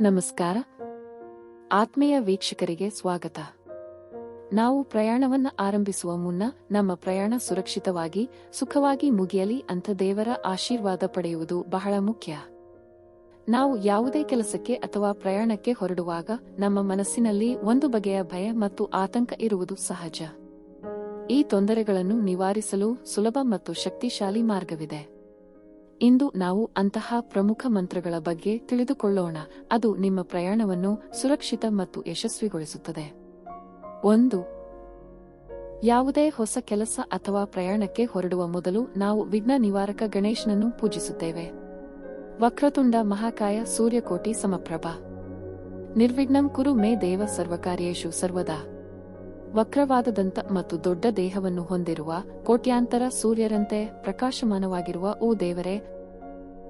ನಮಸ್ಕಾರ. ಆತ್ಮೀಯ ವೀಕ್ಷಕರಿಗೆ ಸ್ವಾಗತ. ನಾವು ಪ್ರಯಾಣವನ್ನು ಆರಂಭಿಸುವ ಮುನ್ನ ನಮ್ಮ ಪ್ರಯಾಣ ಸುರಕ್ಷಿತವಾಗಿ, ಸುಖವಾಗಿ ಮುಗಿಯಲಿ ಅಂತ ದೇವರ ಆಶೀರ್ವಾದ ಪಡೆಯುವುದು ಬಹಳ ಮುಖ್ಯ. ನಾವು ಯಾವುದೇ ಕೆಲಸಕ್ಕೆ ಅಥವಾ ಪ್ರಯಾಣಕ್ಕೆ ಹೊರಡುವಾಗ ನಮ್ಮ ಮನಸ್ಸಿನಲ್ಲಿ ಒಂದು ಬಗೆಯ ಭಯ ಮತ್ತು ಆತಂಕ ಇರುವುದು ಸಹಜ. ಈ ತೊಂದರೆಗಳನ್ನು ನಿವಾರಿಸಲು ಸುಲಭ ಮತ್ತು ಶಕ್ತಿಶಾಲಿ ಮಾರ್ಗವಿದೆ. ಇಂದು ನಾವು ಅಂತಹ ಪ್ರಮುಖ ಮಂತ್ರಗಳ ಬಗ್ಗೆ ತಿಳಿದುಕೊಳ್ಳೋಣ. ಅದು ನಿಮ್ಮ ಪ್ರಯಾಣವನ್ನು ಸುರಕ್ಷಿತ ಮತ್ತು ಯಶಸ್ವಿಗೊಳಿಸುತ್ತದೆ. ಒಂದು. ಯಾವುದೇ ಹೊಸ ಕೆಲಸ ಅಥವಾ ಪ್ರಯಾಣಕ್ಕೆ ಹೊರಡುವ ಮೊದಲು ನಾವು ವಿಘ್ನ ನಿವಾರಕ ಗಣೇಶನನ್ನು ಪೂಜಿಸುತ್ತೇವೆ. ವಕ್ರತುಂಡ ಮಹಾಕಾಯ ಸೂರ್ಯಕೋಟಿ ಸಮಪ್ರಭ. ನಿರ್ವಿಘ್ನಂ ಕುರು ಮೇ ದೇವ ಸರ್ವಕಾರ್ಯೇಶು ಸರ್ವದಾ. ವಕ್ರವಾದದಂತ ಮತ್ತು ದೊಡ್ಡ ದೇಹವನ್ನು ಹೊಂದಿರುವ ಕೋಟ್ಯಾಂತರ ಸೂರ್ಯರಂತೆ ಪ್ರಕಾಶಮಾನವಾಗಿರುವ ಓ ದೇವರೇ,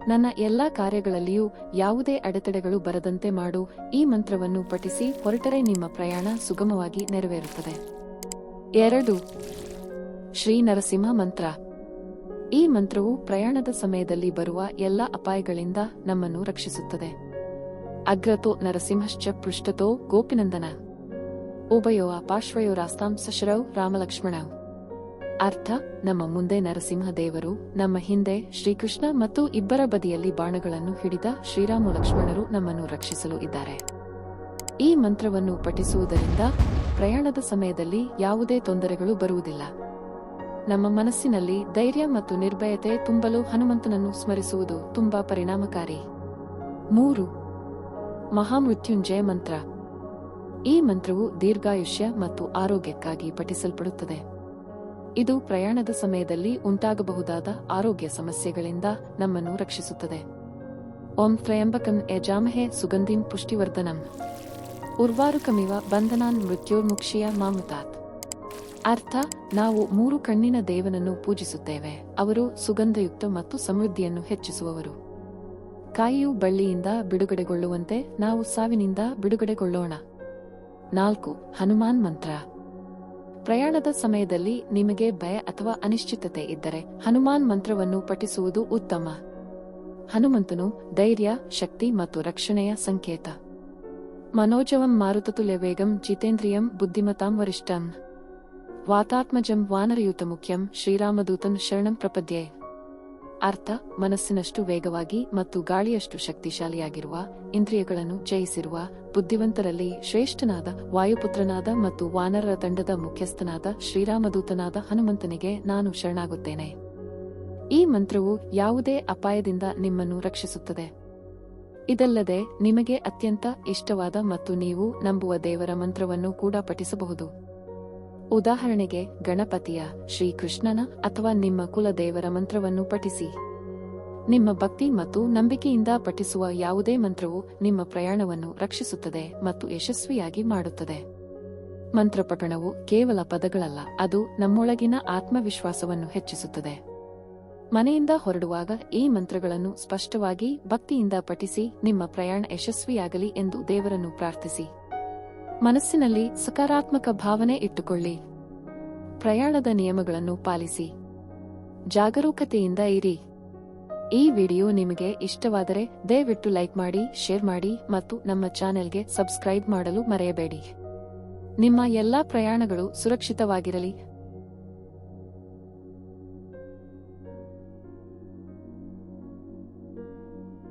ನನ್ನ ಎಲ್ಲಾ ಕಾರ್ಯಗಳಲ್ಲಿಯೂ ಯಾವುದೇ ಅಡೆತಡೆಗಳು ಬರದಂತೆ ಮಾಡು. ಈ ಮಂತ್ರವನ್ನು ಪಠಿಸಿ ಹೊರಟರೆ ನಿಮ್ಮ ಪ್ರಯಾಣ ಸುಗಮವಾಗಿ ನೆರವೇರುತ್ತದೆ. ಎರಡು, ಶ್ರೀ ನರಸಿಂಹ ಮಂತ್ರ. ಈ ಮಂತ್ರವು ಪ್ರಯಾಣದ ಸಮಯದಲ್ಲಿ ಬರುವ ಎಲ್ಲ ಅಪಾಯಗಳಿಂದ ನಮ್ಮನ್ನು ರಕ್ಷಿಸುತ್ತದೆ. ಅಗ್ರತೋ ನರಸಿಂಹಶ್ಚ ಪೃಷ್ಠತೋ ಗೋಪಿನಂದನ. ಉಭಯೋ ಪಾರ್ಶ್ವಯೋರಾಸ್ತಾಂ ಸಶರೌ ರಾಮಲಕ್ಷ್ಮಣೌ ಅರ್ಥ, ನಮ್ಮ ಮುಂದೆ ನರಸಿಂಹ ದೇವರು ನಮ್ಮ ಹಿಂದೆ ಶ್ರೀಕೃಷ್ಣ ಮತ್ತು ಇಬ್ಬರ ಬದಿಯಲ್ಲಿ ಬಾಣಗಳನ್ನು ಹಿಡಿದ ಶ್ರೀರಾಮ ಲಕ್ಷ್ಮಣರು ನಮ್ಮನ್ನು ರಕ್ಷಿಸಲು ಇದ್ದಾರೆ. ಈ ಮಂತ್ರವನ್ನು ಪಠಿಸುವುದರಿಂದ ಪ್ರಯಾಣದ ಸಮಯದಲ್ಲಿ ಯಾವುದೇ ತೊಂದರೆಗಳು ಬರುವುದಿಲ್ಲ. ನಮ್ಮ ಮನಸ್ಸಿನಲ್ಲಿ ಧೈರ್ಯ ಮತ್ತು ನಿರ್ಭಯತೆ ತುಂಬಲು ಹನುಮಂತನನ್ನು ಸ್ಮರಿಸುವುದು ತುಂಬಾ ಪರಿಣಾಮಕಾರಿ. ಮೂರು, ಮಹಾಮೃತ್ಯುಂಜಯ ಮಂತ್ರ. ಈ ಮಂತ್ರವು ದೀರ್ಘಾಯುಷ್ಯ ಮತ್ತು ಆರೋಗ್ಯಕ್ಕಾಗಿ ಪಠಿಸಲ್ಪಡುತ್ತದೆ. ಇದು ಪ್ರಯಾಣದ ಸಮಯದಲ್ಲಿ ಉಂಟಾಗಬಹುದಾದ ಆರೋಗ್ಯ ಸಮಸ್ಯೆಗಳಿಂದ ನಮ್ಮನ್ನು ರಕ್ಷಿಸುತ್ತದೆ. ಓಂ ತ್ರಯಂಬಕಂ ಯಜಾಮಹೆ ಸುಗಂಧಿಂ ಪುಷ್ಟಿವರ್ಧನಂ. ಉರ್ವಾರುಕಮಿವ ಬಂಧನಾನ್ ಮೃತ್ಯೋರ್ಮುಕ್ಷಿಯ ಮಾಮುತಾತ್. ಅರ್ಥ, ನಾವು ಮೂರು ಕಣ್ಣಿನ ದೇವನನ್ನು ಪೂಜಿಸುತ್ತೇವೆ. ಅವರು ಸುಗಂಧಯುಕ್ತ ಮತ್ತು ಸಮೃದ್ಧಿಯನ್ನು ಹೆಚ್ಚಿಸುವವರು. ಕಾಯಿಯು ಬಳ್ಳಿಯಿಂದ ಬಿಡುಗಡೆಗೊಳ್ಳುವಂತೆ ನಾವು ಸಾವಿನಿಂದ ಬಿಡುಗಡೆಗೊಳ್ಳೋಣ. ನಾಲ್ಕು, ಹನುಮಾನ್ ಮಂತ್ರ. ಪ್ರಯಾಣದ ಸಮಯದಲ್ಲಿ ನಿಮಗೆ ಭಯ ಅಥವಾ ಅನಿಶ್ಚಿತತೆ ಇದ್ದರೆ ಹನುಮಾನ್ ಮಂತ್ರವನ್ನು ಪಠಿಸುವುದು ಉತ್ತಮ. ಹನುಮಂತನು ಧೈರ್ಯ, ಶಕ್ತಿ ಮತ್ತು ರಕ್ಷಣೆಯ ಸಂಕೇತ. ಮನೋಜವಂ ಮಾರುತತುಲ್ಯ ವೇಗಂ ಜಿತೇಂದ್ರಿಯಂ ಬುದ್ಧಿಮತಾಂ ವರಿಷ್ಠಂ ವಾತಾತ್ಮಜಂ ವಾನರಯುತ ಮುಖ್ಯಂ ಶ್ರೀರಾಮದೂತನ್ ಶರಣಂ ಪ್ರಪದ್ಯೆ. ಅರ್ಥ, ಮನಸ್ಸಿನಷ್ಟು ವೇಗವಾಗಿ ಮತ್ತು ಗಾಳಿಯಷ್ಟು ಶಕ್ತಿಶಾಲಿಯಾಗಿರುವ, ಇಂದ್ರಿಯಗಳನ್ನು ಜಯಿಸಿರುವ ಬುದ್ಧಿವಂತರಲ್ಲಿ ಶ್ರೇಷ್ಠನಾದ, ವಾಯುಪುತ್ರನಾದ ಮತ್ತು ವಾನರರ ತಂಡದ ಮುಖ್ಯಸ್ಥನಾದ ಶ್ರೀರಾಮದೂತನಾದ ಹನುಮಂತನಿಗೆ ನಾನು ಶರಣಾಗುತ್ತೇನೆ. ಈ ಮಂತ್ರವು ಯಾವುದೇ ಅಪಾಯದಿಂದ ನಿಮ್ಮನ್ನು ರಕ್ಷಿಸುತ್ತದೆ. ಇದಲ್ಲದೆ ನಿಮಗೆ ಅತ್ಯಂತ ಇಷ್ಟವಾದ ಮತ್ತು ನೀವು ನಂಬುವ ದೇವರ ಮಂತ್ರವನ್ನು ಕೂಡ ಪಠಿಸಬಹುದು. ಉದಾಹರಣೆಗೆ, ಗಣಪತಿಯ ಶ್ರೀಕೃಷ್ಣನ ಅಥವಾ ನಿಮ್ಮ ಕುಲದೇವರ ಮಂತ್ರವನ್ನು ಪಠಿಸಿ. ನಿಮ್ಮ ಭಕ್ತಿ ಮತ್ತು ನಂಬಿಕೆಯಿಂದ ಪಠಿಸುವ ಯಾವುದೇ ಮಂತ್ರವು ನಿಮ್ಮ ಪ್ರಯಾಣವನ್ನು ರಕ್ಷಿಸುತ್ತದೆ ಮತ್ತು ಯಶಸ್ವಿಯಾಗಿ ಮಾಡುತ್ತದೆ. ಮಂತ್ರಪಠಣವು ಕೇವಲ ಪದಗಳಲ್ಲ, ಅದು ನಮ್ಮೊಳಗಿನ ಆತ್ಮವಿಶ್ವಾಸವನ್ನು ಹೆಚ್ಚಿಸುತ್ತದೆ. ಮನೆಯಿಂದ ಹೊರಡುವಾಗ ಈ ಮಂತ್ರಗಳನ್ನು ಸ್ಪಷ್ಟವಾಗಿ ಭಕ್ತಿಯಿಂದ ಪಠಿಸಿ, ನಿಮ್ಮ ಪ್ರಯಾಣ ಯಶಸ್ವಿಯಾಗಲಿ ಎಂದು ದೇವರನ್ನು ಪ್ರಾರ್ಥಿಸಿ. ಮನಸ್ಸಿನಲ್ಲಿ ಸಕಾರಾತ್ಮಕ ಭಾವನೆ ಇಟ್ಟುಕೊಳ್ಳಿ. ಪ್ರಯಾಣದ ನಿಯಮಗಳನ್ನು ಪಾಲಿಸಿ. ಜಾಗರೂಕತೆಯಿಂದ ಇರಿ. ಈ ವಿಡಿಯೋ ನಿಮಗೆ ಇಷ್ಟವಾದರೆ ದಯವಿಟ್ಟು ಲೈಕ್ ಮಾಡಿ, ಶೇರ್ ಮಾಡಿ ಮತ್ತು ನಮ್ಮ ಚಾನೆಲ್ಗೆ ಸಬ್ಸ್ಕ್ರೈಬ್ ಮಾಡಲು ಮರೆಯಬೇಡಿ. ನಿಮ್ಮ ಎಲ್ಲಾ ಪ್ರಯಾಣಗಳು ಸುರಕ್ಷಿತವಾಗಿರಲಿ.